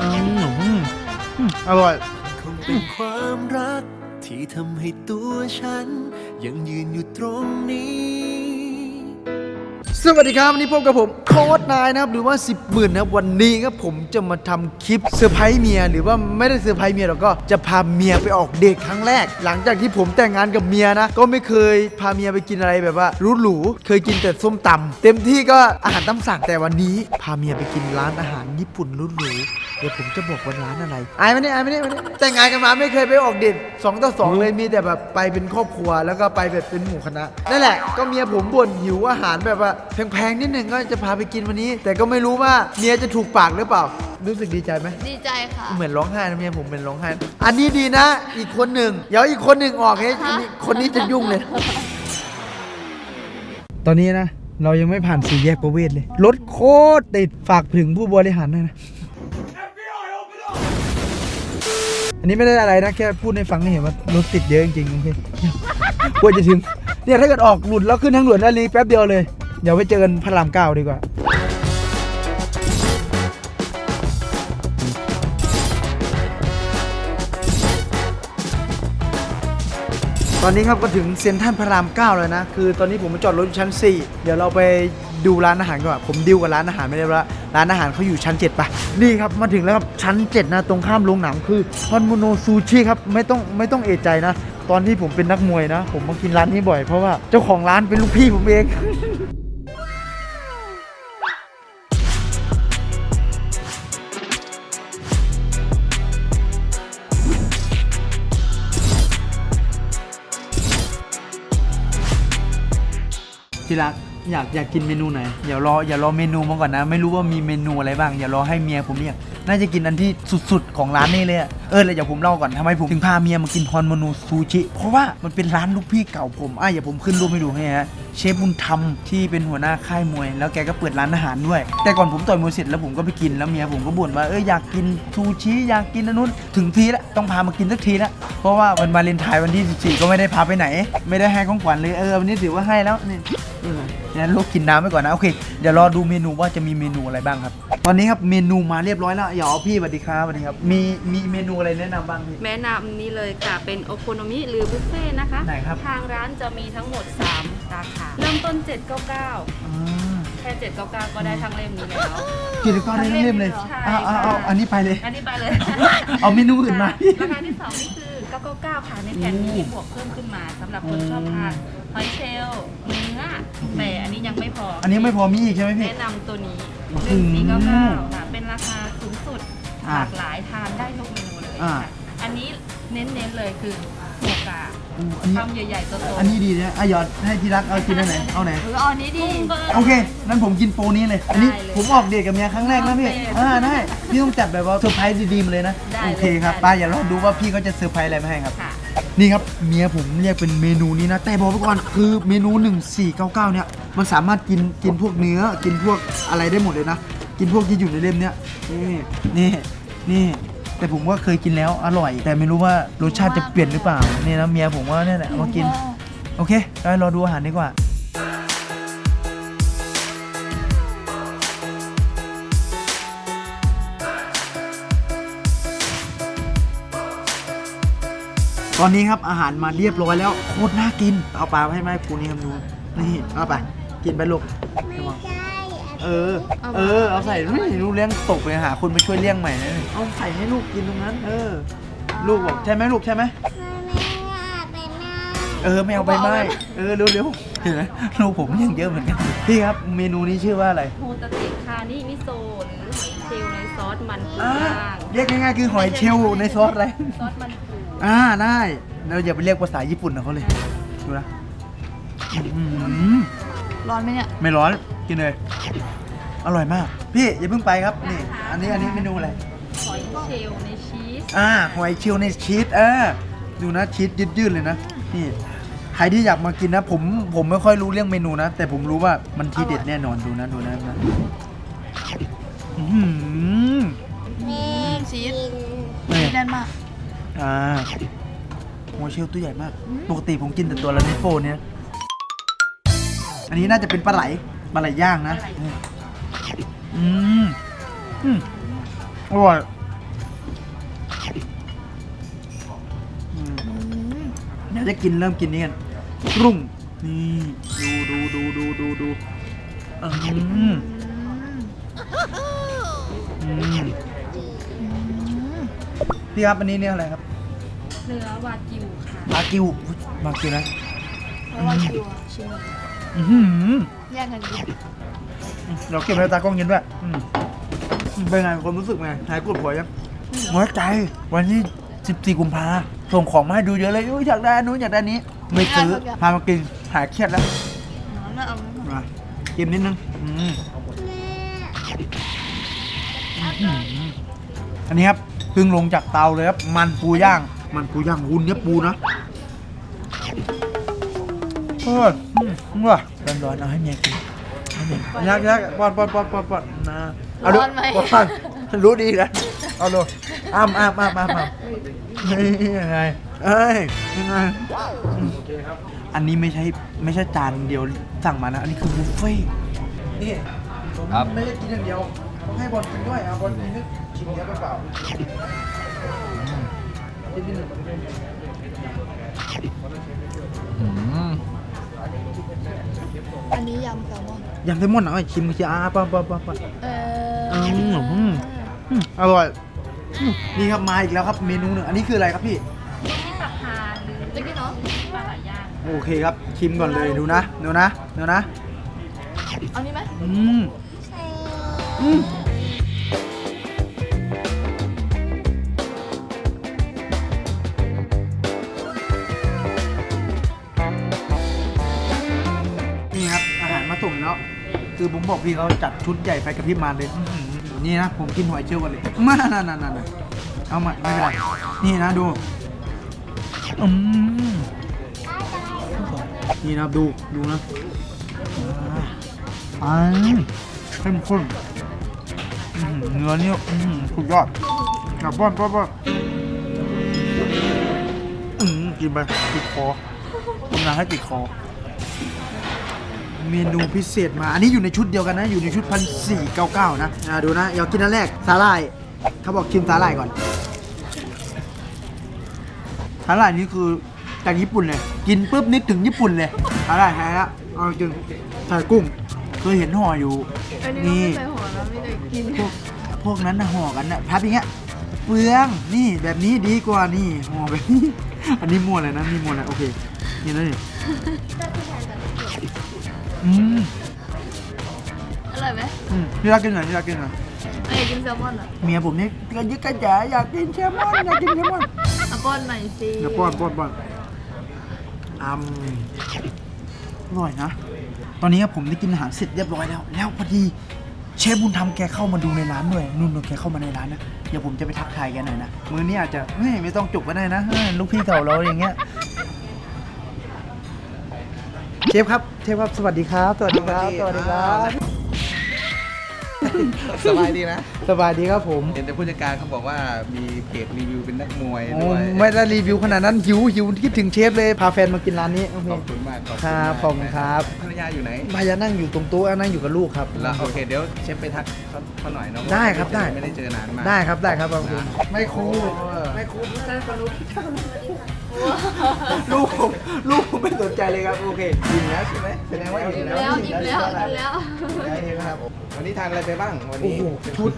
อืมอืมอืมอร่อย คงเป็นความรักที่ทำให้ตัวฉัน ยังยืนอยู่ตรงนี้ สวัสดีครับวันนี้พบกับผมโค้ดนายนะครับหรือว่า 10หมื่นนะวันนี้ครับผมจะมาทำคลิปเซอร์ไพรส์เมียหรือว่าไม่ได้เซอร์ไพรส์เมียหรอกก็จะพาเมียไปออกเดทครั้งแรก หลังจากที่ผมแต่งงานกับเมียนะ ก็ไม่เคยพาเมียไปกินอะไรแบบว่าหรูเคยกินแต่ส้มตำเต็มที่ก็อาหารตาสั่งแต่วันนี้พาเมียไปกินร้านอาหารญี่ปุ่นหรูๆเดี๋ยวผมจะบอกว่าร้านอะไรอายไมเนี่ยอายไมเนี่ยวันนี้แต่งงานกันมาไม่เคยไปออกเดทสองต่อสองเลยมีแต่แบบไปเป็นครอบครัวแล้วก็ไปแบบเป็นหมู่คณะนั่นแหละก็เมียผมบ่นหิวอาหารแบบว่า แพงๆนิดหนึ่งก็จะพาไปกินวันนี้ แต่ก็ไม่รู้ว่าเมียจะถูกปากหรือเปล่า รู้สึกดีใจไหม ดีใจค่ะ เหมือนร้องไห้นะเมียผมเป็นร้องไห้ อันนี้ดีนะ อีกคนหนึ่งเดี๋ยวอีกคนหนึ่งออกเฮ้ยอันนี้คนนี้จะยุ่งเลย ตอนนี้นะ เรายังไม่ผ่านสี่แยกประเวศเลยรถโคตรติดฝากถึงผู้บริหารหน่อยนะ อันนี้ไม่ได้อะไรนะแค่พูดให้ฟังให้เห็นว่ารถติดเยอะจริงๆโอเคกว่าจะถึงเนี่ยถ้าเกิดออกหลุดแล้วขึ้นทางด่วนได้เลยแป๊บเดียวเลย เดี๋ยวไปเจอกันพระรามเก้าดีกว่าตอนนี้ครับก็ถึงเซ็นทรัลพระราม9แล้วนะ คือตอนนี้ผมมาจอดรถอยู่ชั้น 4 เดี๋ยวเราไปดูร้านอาหารก่อนผมดิวกับร้านอาหารไม่ได้แล้วร้านอาหารเขาอยู่ชั้น 7ปะนี่ครับมาถึงแล้วครับชั้น 7 นะตรงข้ามโรงหนังคือฮอนโมโนซูชิครับไม่ต้องไม่ต้องเอะใจนะ ตอนที่ผมเป็นนักมวยนะ ผมมากินร้านนี้บ่อยเพราะว่าเจ้าของร้านเป็นลูกพี่ผมเอง ที่รักอยากอยากกินเมนูไหนอย่ารออย่ารอเมนูมาก่อนนะ ไม่รู้ว่ามีเมนูอะไรบ้าง อย่ารอให้เมียผมเรียกน่าจะกินอันที่สุดๆของร้านนี้เลยอะเออเลยเดี๋ยวผมเล่าก่อนทำไมผมถึงพาเมียมากินฮอนโมนูซูชิ เพราะว่ามันเป็นร้านลูกพี่เก่าผมอะอย่าผมขึ้นรูปให้ดูให้ฮะเชฟบุญธรรมที่เป็นหัวหน้าค่ายมวย แล้วแกก็เปิดร้านอาหารด้วย แต่ก่อนผมต่อยมวยเสร็จแล้วผมก็ไปกินแล้วเมียผมก็บ่นว่าเอออยากกินซูชิอยากกินอันนู้นถึงทีแล้วต้องพามากินสักทีแล้วเพราะว่าวันวาเลนไทน์วันที่ 14 ก็ไม่ได้พาไปไหน ไม่ได้ให้ของขวัญเลยเออวันนี้ถือว่าให้แล้วนี่เอองั้นลูกกินน้ำไปก่อนนะโอเคเดี๋ยวรอดูเมนูว่าจะมีเมนูอะไรบ้างครับ ตอนนี้ครับเมนูมาเรียบร้อยแล้วอย่าเอาพี่สวัสดีครับสวัสดีครับมีมีเมนูอะไรแนะนำบ้างพี่แนะนำนี้เลยค่ะเป็นโอโคโนมิหรือบุฟเฟ่ต์นะคะ ไหนครับ ทางร้านจะมีทั้งหมด 3 ราคา เริ่มต้น 799 อ่าแค่ 799 ก็ได้ทั้งเล่มนี้แล้วกินก้อนได้ทั้งเล่มเลยใช่เอาเอาเอาค่ะ อันนี้ไปเลย อันนี้ไปเลยเอาเมนูอื่นมา ราคาที่2นี่คือ 999 ค่ะ ในแผ่นนี้บวกเพิ่มขึ้นมาสำหรับคนชอบทานหอยเชลล์เนื้อแต่อันนี้ยังไม่พออันนี้ไม่พอมีอีกใช่ไหมพี่ แนะนำตัวนี้อืม1499ค่ะเป็นราคาสูงสุดอ่าหลากหลายทานได้ทุกเมนูเลยอ่า ค่ะอันนี้เน้นๆเลยคือ หมูกาอู้อันนี้คำใหญ่ๆโตๆอันนี้ดีนะอะหยอดให้ที่รักเอากินอันไหนเอาไหนหรืออันนี้ดี โอเค นั้นผมกินโปรนี้เลย อันนี้ได้เลยผมออกเดทกับเมียครั้งแรกนะพี่ โอเคอ่าได้ พี่ต้องจัดแบบว่าเซอร์ไพรส์ดีๆมาเลยนะ ได้โอเคเลยครับได้ป้าอย่ารอดูว่าพี่เขาจะเซอร์ไพรส์อะไรมาให้ครับ ค่ะ นี่ครับเมียผมเรียกเป็นเมนูนี้นะ แต่บอกไปก่อนคือเมนู 1499 เนี่ย มันสามารถกินกินพวกเนื้อ กินพวกอะไรได้หมดเลยนะ กินพวกที่อยู่ในเล่มเนี้ยนี่นี่นี่ แต่ผมว่าเคยกินแล้วอร่อย แต่ไม่รู้ว่ารสชาติจะเปลี่ยนหรือเปล่านี่นะเมียผมว่าเนี่ยแหละเอามากิน โอเคได้รอดูอาหารดีกว่า ตอนนี้ครับอาหารมาเรียบร้อยแล้วโคตรน่ากิน เอาปลาให้แม่กูนี่ครับดูนี่เอาไปกินไปลูกระวัง เออ เออ เอาใส่ไม่ลูกเลี้ยงตกเลยหาคนมาช่วยเลี้ยงใหม่นะเอาใส่ให้ลูกกินตรงนั้น เออ ลูกบอกใช่ไหมลูกใช่ไหมเออไม่เอาใบไม้เออเร็วๆเห็นไหมลูกผมยังเยอะเหมือนกันพี่ครับเมนูนี้ชื่อว่าอะไรโฮตาเตะคานิมิโซะหรือหอยเชลล์ในซอสมันปูอ่าย่างเรียกง่ายๆคือหอยเชลล์ในซอสอะไรซอสมันปูอ่าได้เราอย่าไปเรียกภาษาญี่ปุ่นนะเขาเลยดูนะอื้อหือร้อนไหมเนี่ยไม่ร้อน กินเลย อร่อยมาก พี่อย่าเพิ่งไปครับนี่ อันนี้อันนี้เมนูอะไรหอยเชลล์ในชีสอ่าหอยเชลล์ในชีสเออดูนะชีสยืดๆเลยนะนี่ใครที่อยากมากินนะผมผมไม่ค่อยรู้เรื่องเมนูนะ แต่ผมรู้ว่ามันทีเด็ดแน่นอนดูนะดูนะนะอื้อหือชีสนี่แน่นมากอ่าหัวเชลล์ตัวใหญ่มาก ปกติผมกินแต่ตัวละนิโฟเนี่ยอันนี้น่าจะเป็นปลาไหล ปลาไหลย่างนะ อืมอืมอร่อยเดี๋ยวจะกินเริ่มกินนี่กันรุ่ง นี่ดูดูดูดูดูดูอืมอืมพี่ครับอันนี้เนี่ยอะไรครับ เนื้อวากิวค่ะวากิววากิวนะวากิวชิม อื้อหือแย่งกันดิเราเก็บไว้ตากล้องกินด้วยอืมเป็นไงความรู้สึกไงหายกดหัวยังหัวใจ วันที่14 กุมภาส่งของมาให้ดูเยอะเลยอุ๊ยอยากได้อันนู้นอยากได้อันนี้ ไม่ซื้อพามากินหายเครียดแล้วน้องน่าเอาไหมมากินนิดนึงอืมอืมอันนี้ครับเพิ่งลงจากเตาเลยครับ มันปูย่าง มันปูย่างวุ้นเนี่ยปูนะเอออืมว่ะร้อนๆเอาให้เมียกินให้เมียกินยักยักป้อนป้อนป้อนป้อนป้อนนะเอาดูร้อนไหม ป้อนรู้ดีนะเอาดูอ้ามอ้ามอ้ามอ้ามอ้ามนี่ยังไงเอ้ยยังไงอืมอันนี้ไม่ใช่ไม่ใช่จานเดียวสั่งมานะ อันนี้คือบุฟเฟ่ต์นี่ผมครับ ไม่ได้กินอย่างเดียวต้องให้บอลกินด้วยอะบอลกินนึกชิมเยอะไปเปล่ากินนิดหนึ่งอืม อันนี้ยำแซลมอนยำแซลมอนหน่อยชิมสิอะป้อนป้อนป้อนป้อนเอออืมอืม อืมอร่อยอืมนี่ครับมาอีกแล้วครับเมนูหนึ่งอันนี้คืออะไรครับพี่ ที่ปลาพานหรือจะกินเนาะปลาไหลย่างโอเคครับชิมก่อนเลยดูนะดูนะดูนะ เอานี่ไหมอืมอืม คือผมบอกพี่เขาจัดชุดใหญ่ไฟกระพริมาเลยอื้อหือนี่นะผมกินหอยเชลล์กันเลยมานั่นนั่นนั่นเอามาไม่เป็นไรนี่นะดูอืมนี่นะดูดูนะอ่าอืมเข้มข้นอื้อหือเนื้อเนี่ยอื้อหือสุดยอดอะป้อนป้อนป้อนอืมกินไปติดคอทำงานให้ติดคอ เมนูพิเศษมา อันนี้อยู่ในชุดเดียวกันนะ อยู่ในชุดพันสี่เก้าเก้านะอ่าดูนะ อยากกินอันแรกสาหร่าย เขาบอกชิมสาหร่ายก่อน สาหร่ายนี่คือจากญี่ปุ่นเลย กินปุ๊บนึกถึงญี่ปุ่นเลยสาหร่ายแท้ละเอาจริงใส่กุ้ง เคยเห็นห่ออยู่ อันนี้นี่ไม่ใส่หัวนะไม่ได้กินพวกพวกนั้นนะห่อกันนะพับอย่างเงี้ยเปลืองนี่แบบนี้ดีกว่านี่ห่อแบบนี้ อันนี้มั่วเลยนะนี่มั่วเลยโอเคนี่นะนี่ อืมอร่อยไหมอืมนี่รักกินหน่อยนี่รักกินหน่อยเอ้ยกินแซลมอนอะเมียผมนี่กระยึกกระจ๋าอยากกินแซลมอนอยากกินแซลมอนเอาป้อนหน่อยสิเดี๋ยวป้อนป้อนป้อนอืมอร่อยนะ ตอนนี้ผมได้กินอาหารเสร็จเรียบร้อยแล้ว แล้วพอดีเชฟบุญธรรมแกเข้ามาดูในร้านด้วยนุ่นๆแกเข้ามาในร้านนะเดี๋ยวผมจะไปทักทายแกหน่อยนะมือนี้อาจจะเฮ้ยไม่ต้องจุกก็ได้นะเฮ้ยลูกพี่เก่าเราอย่างเงี้ย เชฟครับเชฟครับสวัสดีครับสวัสดีครับสวัสดีครับ สบายดีนะ สบายดีครับผมเห็นแต่ผู้จัดการเขาบอกว่ามีเพจรีวิวเป็นนักมวยโอ้ด้วย ไม่ได้รีวิวขนาดนั้นหิวหิวคิดถึงเชฟเลยพาแฟนมากินร้านนี้โอเคขอบคุณมากขอบคคุณรับมากขอบคุณครับภรรยาอยู่ไหนมายานั่งอยู่ตรงโต๊ะนั่งอยู่กับลูกครับแล้วโอเคเดี๋ยวเชฟไปทักเขาเขาหน่อยเนาะได้ครับได้ไม่ได้เจอนานมากได้ครับได้ครับขอบคุณนะไม่ครู เออไม่ครูไม่ใช่คนรู้ลูกผมลูกผมไม่สนใจเลยครับ โอเคอิ่มแล้วใช่ไหมแสดงว่าอิ่มกินแล้วแล้วกินแล้วกินแล้วได้ครับ วันนี้ทานอะไรไปบ้างวันโอ้นี้ โหชุด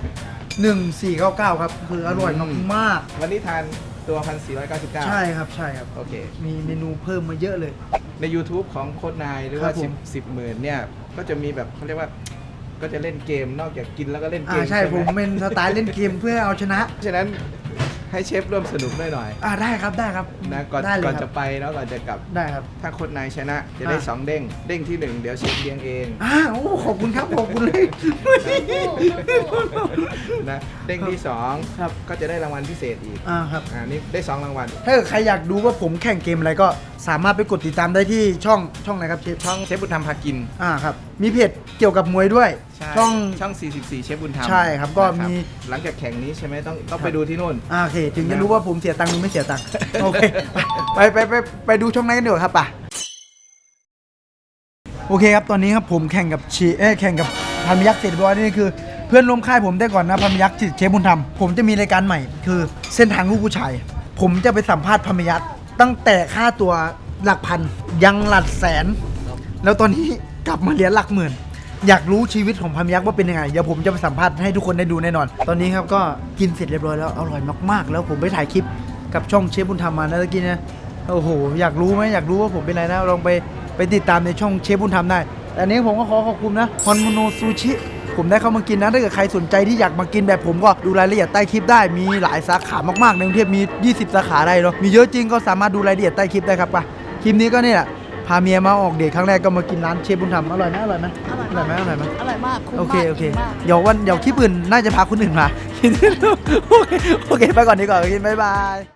หนึ่งสี่เก้าเก้าครับ คืออร่อยมากวันนี้ทานตัว1499ๆใช่ครับใช่ครับ โอเค มีเมนูเพิ่มมาเยอะเลย ใน YouTube ของโค้ดนายหรือครัว่าบผม10 10หมื่นเนี่ย ก็จะมีแบบเขาเรียกว่า ก็จะเล่นเกมนอกจากกินแล้วก็เล่นเกอ่ามใช่ไหผมเป็นสไตล์เล่นเกมเพื่อเอาชนะฉะนั้น ให้เชฟร่วมสนุกด้วยหน่อยอ่าได้ครับได้ครับนะก่อนได้เลยก่อนคจะรับไปแล้วก่อนจะกลับ ได้ครับ ถ้าโค้ดนายชนะจะได้อ่าสองเด้ง เด้งที่หนึ่งเดี๋ยวเชฟเลี้ยงเองอ่าโอ้ขอบคุณครับขอบคุณเลย นะเด้งที่สองครับ ก็จะได้รางวัลพิเศษอีกอ่าครับ อ่านี่ได้สองรางวัลถ้าเกิดใครอยากดูว่าผมแข่งเกมอะไรก็สามารถไปกดติดตามได้ที่ช่องช่องไหนครับเชฟช่องเชฟบุญธรรมพากิน อ่าครับ มีเพจเกี่ยวกับมวยด้วย ใช่ช่อง ช่อง 44 เชฟบุญธรรมใช่ครับก็นะมี หลังจากแข่งนี้ใช่ไหมต้องต้องครับไปดูที่นู่น อ่าโอเค ถึงจะรู้ว่าผมเสียตังค์หรือไม่เสียตังค์โอเค ไปไปไปไปดูช่องนั้นกันดีกว่าครับป่ะโอเคครับ ตอนนี้ครับผมแข่งกับชีเอ้ยแข่งกับพันพยักษ์เสร็จเรียบร้อยนี่คือ เพื่อนร่วมค่ายผมได้ก่อนนะพันพยักษ์ชื่อเชฟบุญธรรมผมจะมีรายการใหม่ คือเส้นทางลูกผู้ชาย ผมจะไปสัมภาษณ์พันพยักษ์ตั้งแต่ค่าตัวหลักพันยังหลักแสน แล้วตอนนี้ กลับมาเหรียญหลักหมื่น อยากรู้ชีวิตของพามยักษ์ว่าเป็นยังไง เดี๋ยวผมจะไปสัมภาษณ์ให้ทุกคนได้ดูแน่นอน ตอนนี้ครับก็กินเสร็จเรียบร้อยแล้ว อร่อยมากๆ แล้วผมไปถ่ายคลิปกับช่องเชฟบุญธรรมมานะตะกี้นะ โอ้โห อยากรู้ไหมอยากรู้ว่าผมเป็นอะไรนะ ลองไปไปติดตามในช่องเชฟบุญธรรมได้ แต่อันนี้ผมก็ขอขอบคุณนะฮอนโมโนซูชิ ผมได้เข้ามากินนะ ถ้าเกิดใครสนใจที่อยากมากินแบบผมก็ดูรายละเอียดใต้คลิปได้ มีหลายสาขามากๆ ในกรุงเทพมี 20 สาขาได้เนาะ มีเยอะจริงก็สามารถดูรายละเอียดใต้คลิปได้ครับไปคลิปนี้ก็นี่แหละาเมียมาออกเดทครั้งแรกก็มากินร้านเชฟบุญธรรมอร่อยไหมอร่อยไหมอร่อยไหมอร่อยไหมอร่อยมากคุ้มโอเคมากโอเคมมากเดี๋ยววันเดี๋ยวคลิปอื่นน่าจะพาคนอื่นมาโอเคโอเคไปก่อนดีกว่าโอเคบ๊ายบาย